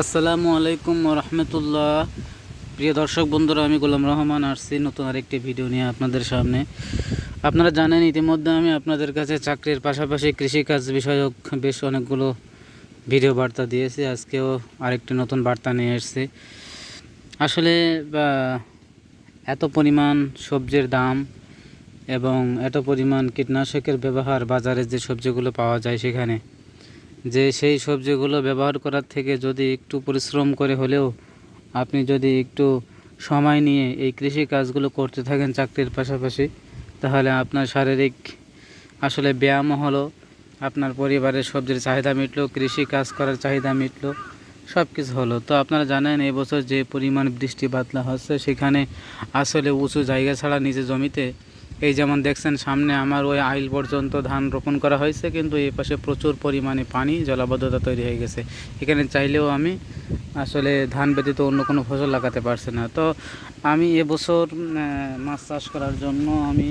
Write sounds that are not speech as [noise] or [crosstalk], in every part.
আসসালামু আলাইকুম রহমতুল্লাহ প্রিয় দর্শক বন্ধুরা, আমি গোলাম রহমান আসছি নতুন আরেকটি ভিডিও নিয়ে আপনাদের সামনে। আপনারা জানেন, ইতিমধ্যে আমি আপনাদের কাছে চাকরির পাশাপাশি কৃষিকাজ বিষয়ক বেশ অনেকগুলো ভিডিও বার্তা দিয়েছি। আজকেও আরেকটি নতুন বার্তা নিয়ে এসেছি। আসলে এত পরিমাণ সবজির দাম এবং এত পরিমাণ কীটনাশকের ব্যবহার বাজারে যে সবজিগুলো পাওয়া যায় সেখানে যে সেই সবজিগুলো ব্যবহার করার থেকে যদি একটু পরিশ্রম করে হলেও আপনি যদি একটু সময় নিয়ে এই কৃষি কাজগুলো করতে থাকেন চাকরির পাশাপাশি, তাহলে আপনার শারীরিক আসলে ব্যায়ামও হলো, আপনার পরিবারের সবজির চাহিদা মিটলো, কৃষি কাজ করার চাহিদা মিটলো সব কিছু হলো। তো আপনারা জানেন এবছর যে পরিমাণ বৃষ্টি বাতলা হচ্ছে, সেখানে আসলে উঁচু জায়গা ছাড়া নিচে জমিতে এই যেমন দেখছেন, সামনে আমার ওই আইল পর্যন্ত ধান রোপণ করা হয়েছে, কিন্তু এই পাশে প্রচুর পরিমাণে পানি জলাবদ্ধতা তৈরি হয়ে গেছে। এখানে চাইলেও আমি আসলে ধান ব্যতীত অন্য কোনো ফসল লাগাতে পারছি না। তো আমি এবছর মাছ চাষ করার জন্য আমি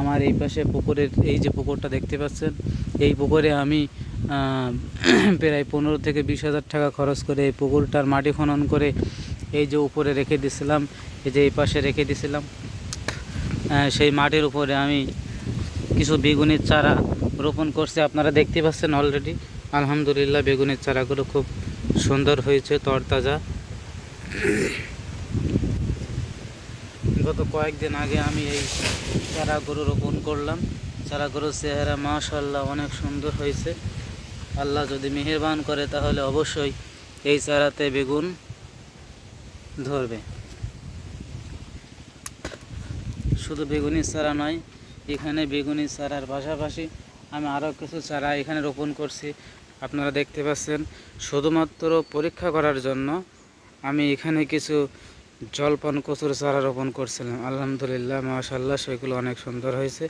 আমার এই পাশে পুকুরের, এই যে পুকুরটা দেখতে পাচ্ছেন, এই পুকুরে আমি [clears throat] প্রায় পনেরো থেকে বিশ হাজার টাকা খরচ করে এই পুকুরটার মাটি খনন করে এই যে উপরে রেখে দিছিলাম, এই যে এই পাশে রেখে দিছিলাম। সেই মাটির উপরে আমি কিছু বেগুনের চারা রোপণ করছি। আপনারা দেখতে পাচ্ছেন অলরেডি আলহামদুলিল্লাহ, বেগুনের চারাগুলো খুব সুন্দর হয়েছে, তরতাজা। গত কয়েকদিন আগে আমি এই চারাগুলো রোপণ করলাম। চারাগুলোর চেহারা মাশাল্লাহ অনেক সুন্দর হয়েছে। আল্লাহ যদি মেহেরবান করে, তাহলে অবশ্যই এই চারাতে বেগুন ধরবে। শুধু বেগুনি চারা নয়, এখানে বেগুনি চারার পাশাপাশি আমি আরও কিছু চারা এখানে রোপণ করছি। আপনারা দেখতে পাচ্ছেন, শুধুমাত্র পরীক্ষা করার জন্য আমি এখানে কিছু জলপান, কচুর চারা রোপণ করছিলাম। আলহামদুলিল্লাহ মাশাল্লাহ সেগুলো অনেক সুন্দর হয়েছে।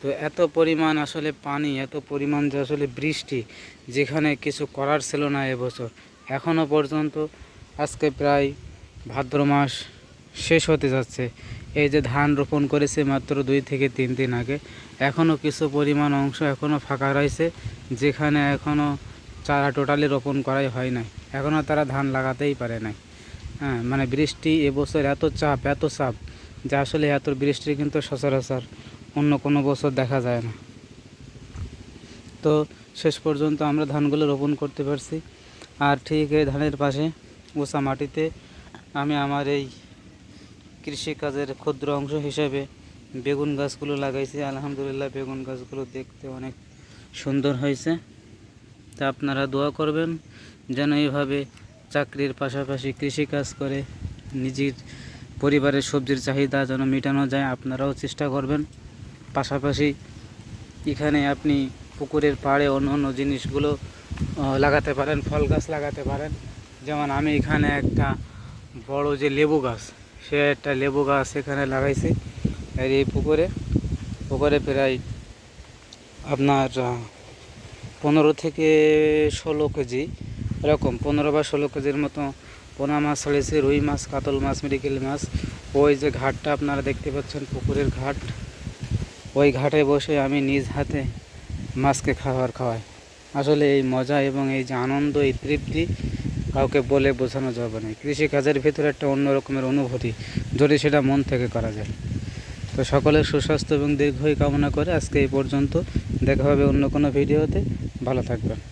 তো এত পরিমাণ আসলে পানি, এত পরিমাণ যে আসলে বৃষ্টি, যেখানে কিছু করার ছিল না এবছর এখনও পর্যন্ত, আজকে প্রায় ভাদ্র মাস শেষ হতে যাচ্ছে। এই যে ধান রোপণ করেছে মাত্র দুই থেকে তিন দিন আগে, এখনও কিছু পরিমাণ অংশ এখনও ফাঁকা রয়েছে, যেখানে এখনও চারা টোটালি রোপণ করাই হয় নাই। এখনও তারা ধান লাগাতেই পারে নাই। হ্যাঁ মানে বৃষ্টি এবছর এত চাপ এত চাপ, যে আসলে এত বৃষ্টি কিন্তু সচরাচর অন্য কোনো বছর দেখা যায় না। তো শেষ পর্যন্ত আমরা ধানগুলো রোপণ করতে পারছি। আর ঠিক এই ধানের পাশে উঁচা মাটিতে আমি আমার এই কৃষিকাজের ক্ষুদ্র অংশ হিসেবে বেগুন গাছগুলো লাগাইছি। আলহামদুলিল্লাহ, বেগুন গাছগুলো দেখতে অনেক সুন্দর হয়েছে। তা আপনারা দোয়া করবেন যেন এইভাবে চাকরির পাশাপাশি কৃষিকাজ করে নিজের পরিবারের সবজির চাহিদা যেন মেটানো যায়, আপনারাও চেষ্টা করবেন। পাশাপাশি এখানে আপনি পুকুরের পাড়ে অন্য অন্য জিনিসগুলো লাগাতে পারেন, ফল গাছ লাগাতে পারেন। যেমন আমি এখানে একটা বড় যে লেবু গাছ সে একটা লেবু গাছ এখানে লাগাইছি। আর এই পুকুরে পুকুরে প্রায় আপনার পনেরো থেকে ষোলো কেজি, এরকম পনেরো বা ষোলো কেজির মতো পোনা মাছ ছাড়িয়েছি, রুই মাছ, কাতল মাছ মেডিকেল মাছ। ওই যে ঘাটটা আপনারা দেখতে পাচ্ছেন, পুকুরের ঘাট। ওই ঘাটে বসে আমি নিজ হাতে মাছকে খাবার খাওয়াই। আসলে এই মজা এবং এই যে আনন্দ, এই তৃপ্তি কাউকে বলে বোঝানো যাবে না। কৃষিকাজের ভিতরে একটা অন্য রকমের অনুভূতি, যদি সেটা মন থেকে করা যায়। তো সকলের সুস্বাস্থ্য এবং দীর্ঘই কামনা করে আজকে এই পর্যন্ত। দেখা হবে অন্য কোনো ভিডিওতে। ভালো থাকবেন।